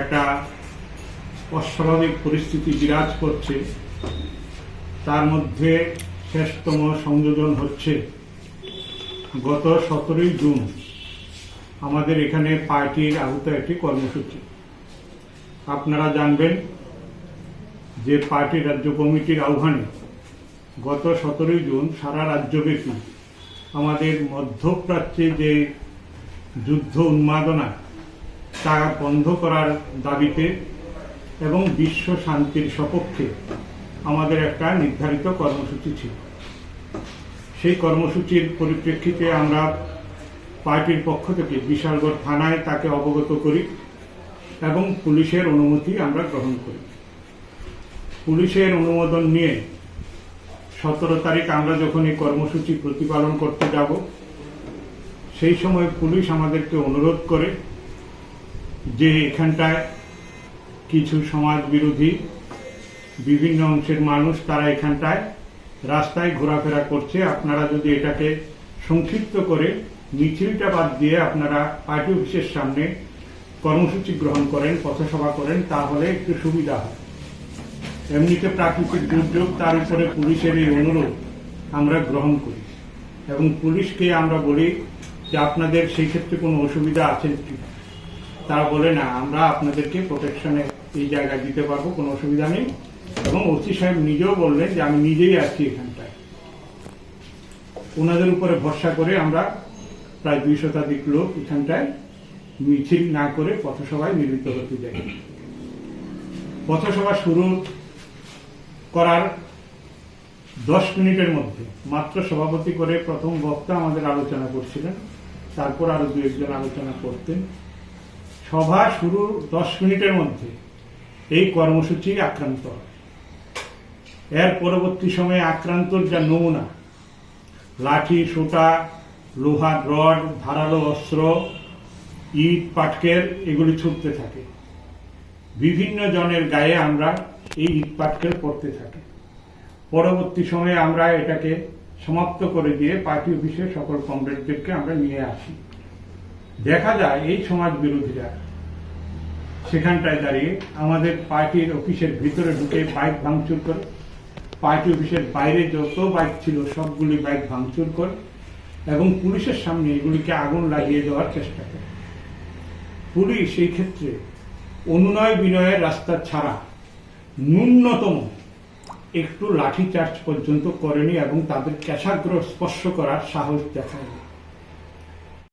একটা অস্বাভাবিক পরিস্থিতি বিরাজ করছে। তার মধ্যে শেষতম সংযোজন হচ্ছে গত সতেরোই জুন আমাদের এখানে পার্টির আহত একটি কর্মসূচি। আপনারা জানবেন যে পার্টি রাজ্য কমিটির আহ্বানে গত সতেরোই জুন সারা রাজ্যব্যাপী আমাদের মধ্যপ্রাচ্যে যে যুদ্ধ উন্মাদনা তা বন্ধ করার দাবিতে এবং বিশ্ব শান্তির সপক্ষে আমাদের একটা নির্ধারিত কর্মসূচি ছিল। সেই কর্মসূচির পরিপ্রেক্ষিতে আমরা পার্টির পক্ষ থেকে বিশালগড় থানায় তাকে অবগত করি এবং পুলিশের অনুমতি আমরা গ্রহণ করি। পুলিশের অনুমোদন নিয়ে সতেরো তারিখ আমরা যখন এই কর্মসূচি প্রতিপালন করতে যাব, সেই সময় পুলিশ আমাদেরকে অনুরোধ করে যে এখানটায় কিছু সমাজ বিরোধী বিভিন্ন অংশের মানুষ তারা এখানটায় রাস্তায় ঘোরাফেরা করছে। আপনারা যদি এটাকে সংক্ষিপ্ত করে মিছিলটা বাদ দিয়ে আপনারা পার্টি অফিসের সামনে কর্মসূচি গ্রহণ করেন, পথসভা করেন, তাহলে একটু সুবিধা হয়। এমনিতে প্রাকৃতিক দুর্যোগ, তার উপরে পুলিশের এই অনুরোধ আমরা গ্রহণ করি। এবং পুলিশকে আমরা বলি যে আপনাদের সেই ক্ষেত্রে কোনো অসুবিধা আছে তারা বলে, না, আমরা আপনাদেরকে প্রোটেকশনে এই জায়গায় দিতে পারব, কোনো অসুবিধা নেই। এবং ওসি সাহেব নিজেও বললেন যে, আমি নিজেই আছি এখানটায়। ওনাদের উপরে ভরসা করে আমরা প্রায় দুই শতাধিক লোক এখানটায় মিছিল না করে পথসভায় মিলিত হতে যাই পথসভা শুরু করার দশ মিনিটের মধ্যে মাত্র সভাপতি করে প্রথম বক্তা আমাদের আলোচনা করছিলেন। তারপর আরও দু একজন আলোচনা করতেন। সভা শুরু দশ মিনিটের মধ্যে। এই কর্মসূচি আক্রান্ত হয়। এর পরবর্তী সময়ে আক্রান্তর যা নমুনা, লাঠি, সোটা লোহার রড, ধারালো অস্ত্র, ইট পাটকের এগুলি ছুটতে থাকে। বিভিন্ন জনের গায়ে আমরা এই ইট, পাটকেল পড়তে থাকি। পরবর্তী সময়ে আমরা এটাকে সমাপ্ত করে দিয়ে পার্টি অফিসে সকল কমরেডদেরকে আমরা নিয়ে আসি। দেখা যায় এই সমাজ বিরোধীরা সেখানটায় দাঁড়িয়ে আমাদের পার্টির অফিসের ভিতরে ঢুকে বাইক ভাঙচুর করে। পার্টি অফিসের বাইরে যত বাইক ছিল, সবগুলি বাইক ভাঙচুর করে এবং পুলিশের সামনে এগুলিকে আগুন লাগিয়ে দেওয়ার চেষ্টা করে। পুলিশ এই ক্ষেত্রে অনুনয় বিনয়ের রাস্তা ছাড়া ন্যূনতম একটু লাঠিচার্জ পর্যন্ত করেনি এবং তাদের ক্যাশাগ্র স্পর্শ করার সাহস দেখায়নি।